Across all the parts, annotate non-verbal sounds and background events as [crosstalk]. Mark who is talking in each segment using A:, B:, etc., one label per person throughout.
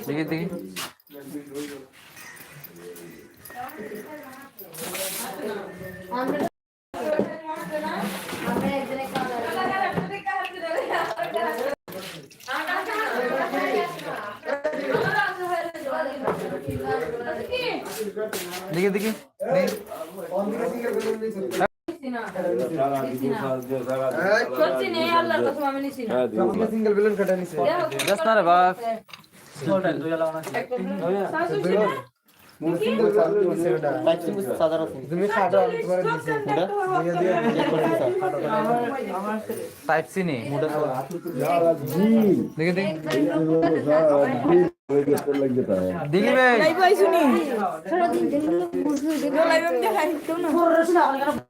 A: দেখি দেখি দেখি দেখি
B: নেই
C: সিঙ্গেল বেলুন কাটা নিছে।
A: যাস না রে বাপ টাইপ সি নি? দেখি। দেখি দেখি। ভাই।
B: বুঝলো যেগুলো লাইভ আমি দেখাই তো না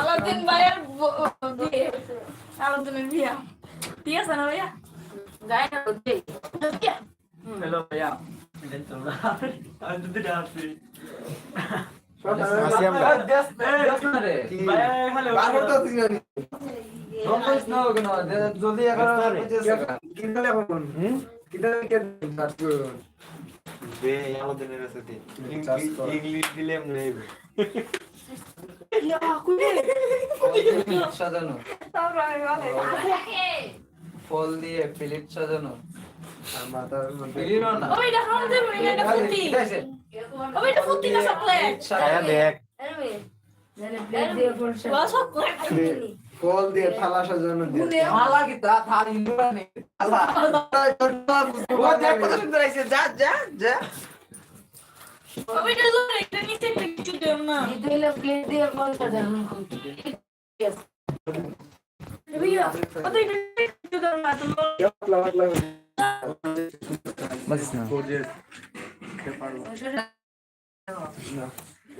B: আলাউদ্দিন ভাইয়ের বিয়ে আলাউদ্দিনের বিয়া। ঠিক আছে না ভাইয়া?
A: গায় না রোদে
B: বিয়া
C: আসি
D: বে ইংলিশ দিলে
B: ইয়া কুলে
E: সাজানো। ফল দিয়ে প্লেট সাজানো।
C: আর মাথার মধ্যে-
E: না।
B: ওই দেখো এটা ফুটি ওই এটা ফুটি না চকলেট।
D: ছায়া দেখ।
A: প্লেট
B: ওয়া চকলেট।
C: প্লে- ফল দিয়ে থালা সাজানো
E: কি তা নেই। ও দেখ কত সুন্দর আইছে যা যা যা।
B: নিচে কিছু দেও না।
A: প্লেট দিয়ে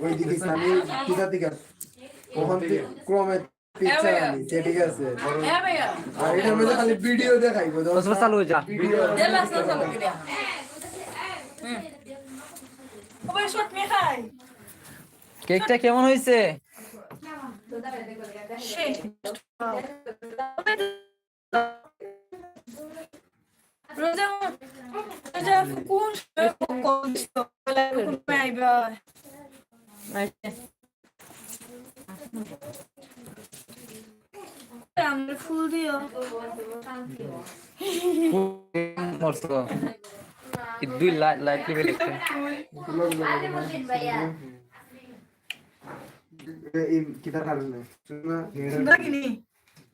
C: ওইদিকে ক্রমে পিকচার আনি ঠিক আছে আর এটার মধ্যে খালি ভিডিও দেখাইবো
E: বস চালু যা।
C: ভিডিও
B: দেলা সাসা করে ওই শট মে খাই।
E: কেকটা কেমন হয়েছে?
B: রোজা রোজা কোন কোন কোন আইবা? আমরা ফুল দিও।
E: মস্ত দুই লাইট লাইট লেভেল
C: এই কিতা কারণে না
B: দেখিনি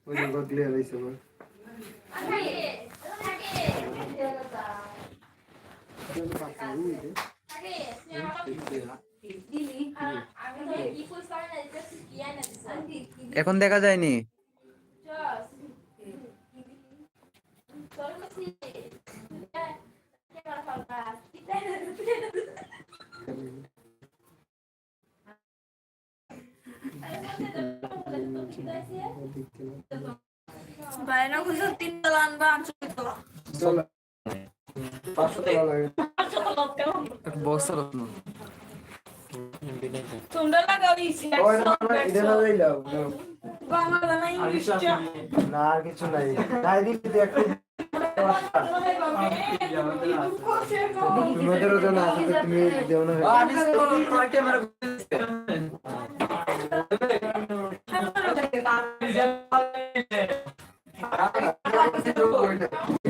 C: ওই যে ক্লিয়ার হইছে বল
E: এখন দেখা যায়নি?
B: তোমরা লাগাও
C: না আর কিছু নাই। তাই একটু তোমাদেরও আছে তো তুমি দেও না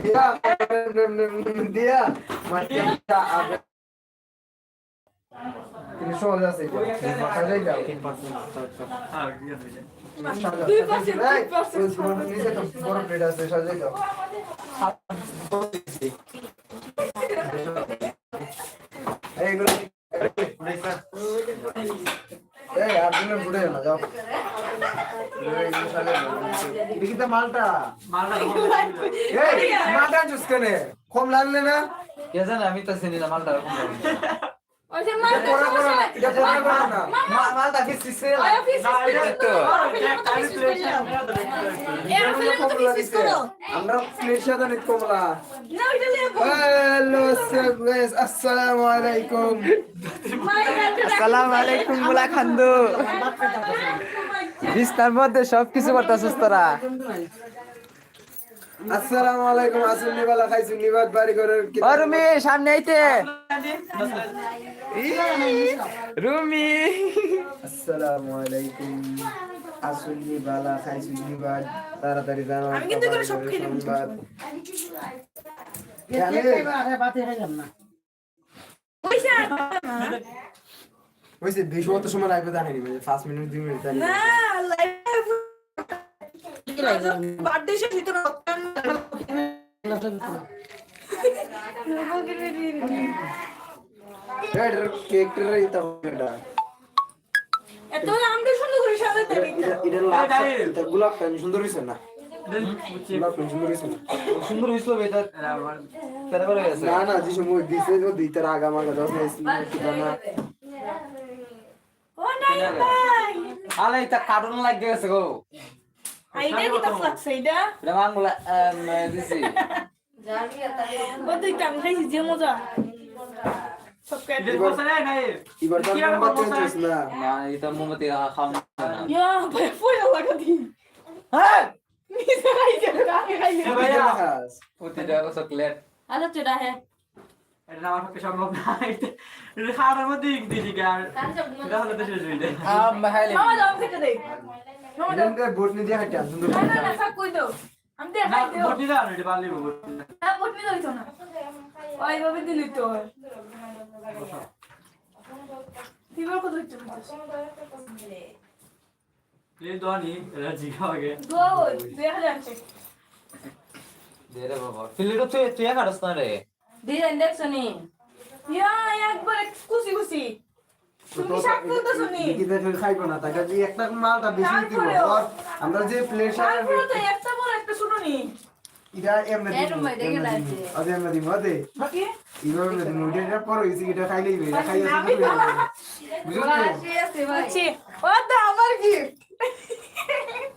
C: দিয়া দিয়া মাটিয়া সহজ আছে দাও
B: দুই
C: এইগুলো এই আর দিনে বুড়ে না যাও এইগুলো সাজাই মালটা এই মালটা জুস কেনে কম লাগলে না
E: কে জানে আমি তো চিনি না মালটা এরকম
C: আসসালামু আলাইকুম
E: সালাম আলাইকুম বুলা খান্দু বিস্তার মধ্যে সবকিছু করতেছিস তোরা
C: আসসালামু আলাইকুম আসুন বালা খাইছুন নিবাদ বাড়ি করে
E: ও রুমি সামনে আইতে। ই, রুমি।
C: আসসালামু আলাইকুম আসুন বালা খাইছুন নিবাদ। তাড়াতাড়ি
B: আমি কিন্তু সব খেয়ে
C: বেশি অত সময় লাগবে জানি মানে পাঁচ মিনিট দুই মিনিট
B: না লাইভ বার্থডে শেষ হইতো
C: গোলাপ পান সুন্দর হইছে না সুন্দর হইছে না না দিছে তো দিতে মাগা দশ মিনিট না
B: ও নাই ভাই
E: আলে এটা কার্টুন লাগে গেছে গো।
B: আইডা কি তো লাগছে এটা
E: এটা মাঙ্গলা দিছি
B: ও তুই কাম খাইছিস যে মজা সব কেটে
C: এবার তো নাম্বার চেঞ্জ হইছে না
E: না এটা মোমবাতি খাওয়া না
B: ইয়া ভাই ফুল লাগা দি
E: হ্যাঁ
B: নিচে খাইছে কাকে খাইছে
C: ভাইয়া খাস
E: প্রতিটা চকলেট
A: আচ্ছা চুড়া হে
F: এটা আমার পক্ষে সম্ভব না। এটা খাওয়ার মধ্যে দিদি এটা হলো হয়ে
E: আম
B: মামা দাও খেতে মামা দাও
C: দিয়ে হাঁটা সুন্দর
B: না না না সব কই দাও। আমি দে
F: না
B: খাই দিও
F: বটি দাও এটা পারলি বটি না
B: না বটনি দাও না। ওই ভাবে দিলি তো। দিবার কত হচ্ছে
F: এই দোয়ানি এটা জিগাও আগে।
B: গো দেখা যাচ্ছে
E: দে রে বাবা। ফিলিটো তুই তুই কাটছ না রে।
A: ডিজাইন দেখছ নি?
B: ইয়া একবার খুশি খুশি তুমি শাক তুলতেছো নি?
C: দিদিতে ফের খাইবো না তাকে যে একটা মালটা বেশি দিব। আর আমরা যে প্লেট
B: তো একটা বড় একটা ছোট নি।
C: এটা এমনি দিব
A: দেখে লাগছে।
C: আদে এমনি দিব আদে
B: বাকি?
C: ইবার দিব ওটা এটা পরে হইছে এটা খাইলেই এটা খাইয়া
B: আমি
C: বুঝছ?
A: আসি আছে ভাই।
B: আচ্ছা ও তো আমার গিফট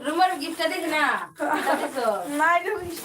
A: রুমার গিফটটা দেখি না। [laughs]
B: না এটা ইষ্ট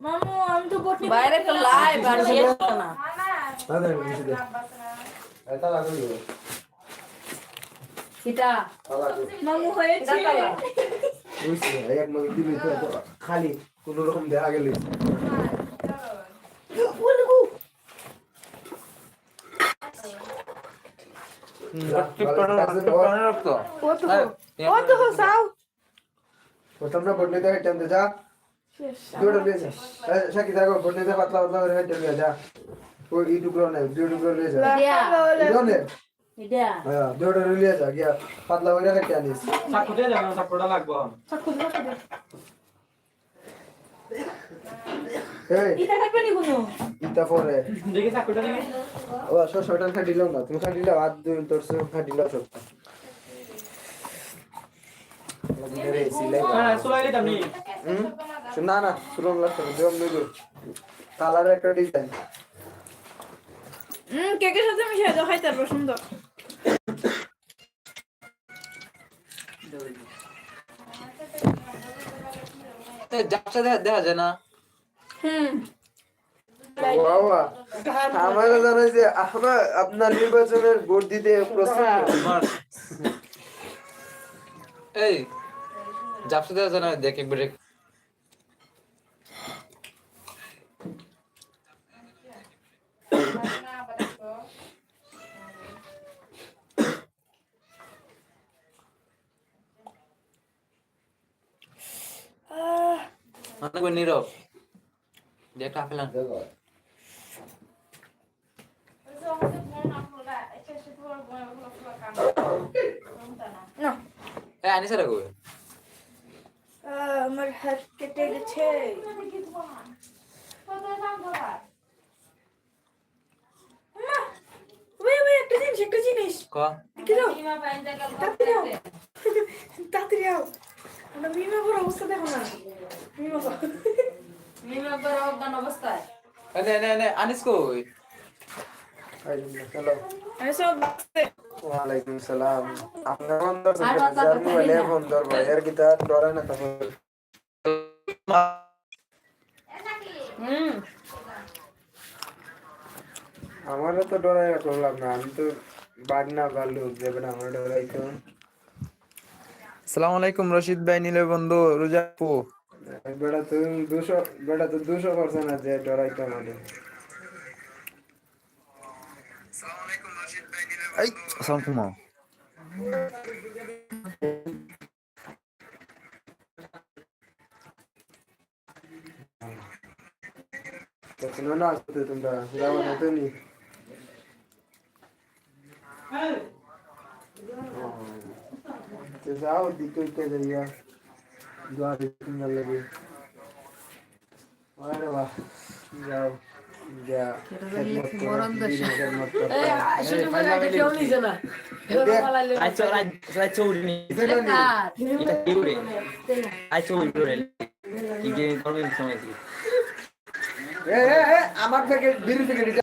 B: মামু আমি তো বটনি
A: বাইরে তো লাইভ আর শেষ না।
C: আদে নিচে দে এটা
A: কিটা
C: লাগবে
B: মামু হয়েছে।
C: বুঝছি এক মগ দিবি তো খালি কোন রকম দেখা গেল।
B: ও তো ও তো সাও
C: প্রথম না বটনি দিয়ে কাটিয়ে যা। দুটো লিয়ে যা শাকি থাকো বটনি দিয়ে পাতলা পাতলা করে কাটিয়ে যা ওই ই টুকরো নেই দুই টুকরো লিয়ে যা ইদো নে
A: এটা
C: হ্যাঁ দুটো লিয়ে যা গিয়া পাতলা করে কাটিয়ে আনিস
F: সাকুতে যাবে না সাকুটা লাগবো
C: এই
B: এটা থাকবে নি কোনো
C: ইতা পরে
F: দেখি সাকুটা দেখি
C: ও সো শটান খাটিলাম না তুমি খাটিলা হাত দুই তোর সব খাটিলা সব
F: হ্যাঁ সুলাই দিতাম নি
C: হুম না না সুরম লাগছে না নেই কালার একটা ডিজাইন
B: হুম কেকের সাথে মিশিয়ে দাও খাইতে পারব সুন্দর।
E: জাপসা দেখা দেখা যায় না।
B: হুম।
C: বাবা আমার আমরা আপনার নির্বাচনের ভোট দিতে
E: আমার। এই জাপসা দেখা যায় না দেখ একবার অনেক নীরব। যে একটা আপেল আন।
B: না।
E: এই আনিসা রাখো
B: আমার হাত কেটে গেছে। একটা জিনিস একটা জিনিস। দেখে তাড়াতাড়ি যাও আমরা বিমা অবস্থা দেখো না। বিমা করো
A: অজ্ঞান অবস্থায়
E: নে নে নে আনিস কই?
C: হ্যালো
B: আমি
C: ওয়ালাইকুম সালাম। আপনার ফোন ধরছে মোবাইলে ফোন ধরবো এর কি তার ডরে না তখন
A: হুম।
C: আমারও তো ডরাই করলাম না। আমি তো বাঘ না ভাল্লুক যাবে না আমার ডরাই তো
G: সালাম আলাইকুম রশিদ ভাই নীলের বন্ধু রোজাপু
C: বেটা তুমি দুশো বেটা তো দুশো করছে না যে ডরাই তো আমাদের
G: এই আসসালাম কুমা
C: তো শুনো না আসতে তোমরা যাব না তো নি।
E: কি উড়ে আচ্ছা উড়ি উড়ে কি যে করবে সময়
C: এ এ এ আমার থেকে থেকে